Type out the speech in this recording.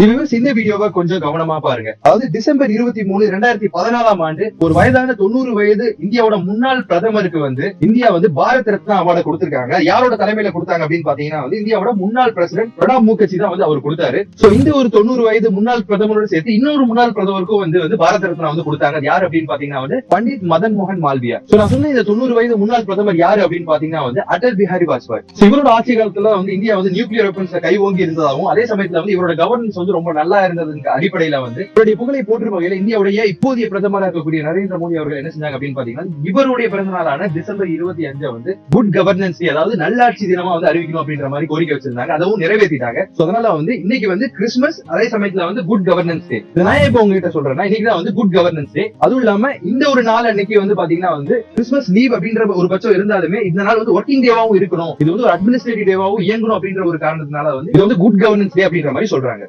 Viewers இந்த வீடியோவை கொஞ்சம் கவனமா பாருங்க. அதாவது டிசம்பர் இருபத்தி மூணு ரெண்டாயிரத்தி பதினாலாம் ஆண்டு ஒரு வயதான தொண்ணூறு வயது இந்தியாவோட முன்னாள் பிரதமருக்கு வந்து இந்தியா வந்து பாரத் ரத்னா அவார்டை கொடுத்திருக்காங்க. யாரோட தலைமையில கொடுத்தாங்க அப்படின்னு பாத்தீங்கன்னா வந்து இந்தியாவோட முன்னாள் பிரசிடென்ட் பிரணாப் முகர்ஜி தான் வந்து அவர் கொடுத்தாரு. சோ இந்த ஒரு தொண்ணூறு வயது முன்னாள் பிரதமரோட சேர்த்து இன்னொரு முன்னாள் பிரதமருக்கும் வந்து வந்து பாரத் ரத்னா வந்து கொடுத்தாங்க. யார் அப்படின்னு பாத்தீங்கன்னா வந்து பண்டிட் மதன் மோகன் மால்வியா. சோ நான் சொன்ன இந்த தொண்ணூறு வயது முன்னாள் பிரதமர் யாரு அப்படின்னு பாத்தீங்கன்னா வந்து அடல் பிஹாரி வாஜ்பாய். இவரோட ஆட்சி காலத்துல வந்து இந்தியா வந்து நியூக்ளியர் வெப்பன்ஸ் கை ஓங்கி இருந்ததாகவும் அதே சமயத்துல வந்து இவரோட கவர்னன்ஸ் வந்து ரொம்ப நல்லா இருந்ததுக்கு அடிப்படையில வந்து. இவருடைய புகழை போற்றும் வகையில இந்தியாவுடைய இப்போதைய பிரதமராக இருக்கக்கூடிய நரேந்திர மோடி அவர்கள் என்ன செஞ்சாங்க அப்படின்னு பாத்தீங்கன்னா இவருடைய பிறந்த நாளான டிசம்பர் இருபத்தி அஞ்சு வந்து குட் கவர்னன்ஸ் அதாவது நல்லாட்சி தினமா வந்து அறிவிக்கணும் அப்படின்ற மாதிரி கோரிக்கை வச்சிருந்தாங்க. அதவும் நிறைவேற்றிட்டாங்க. அதனால வந்து இன்னைக்கு வந்து கிறிஸ்துமஸ் அதே சமயத்துல வந்து குட் கவர்னன்ஸ் டே நான் இப்ப உங்ககிட்ட சொல்றேன்னா இன்னைக்கு தான் வந்து குட் கவர்னன்ஸ் டே அதுவும் இல்லாம இந்த ஒரு நாள் அன்னைக்கு வந்து பாத்தீங்கன்னா வந்து கிறிஸ்துமஸ் லீவ் அப்படின்ற ஒரு பட்சம் இருந்தாலுமே இந்த நாள் வந்து ஒர்க்கிங் டேவாவும் இருக்கணும். இது வந்து ஒரு அட்மினிஸ்ட்ரேட்டிவ் டேவாவும் இயங்கணும் அப்படின்ற ஒரு காரணத்தினால வந்து இது வந்து குட் கவர்னன்ஸ் டே அப்படின்ற மாதிரி சொல்றாங்க.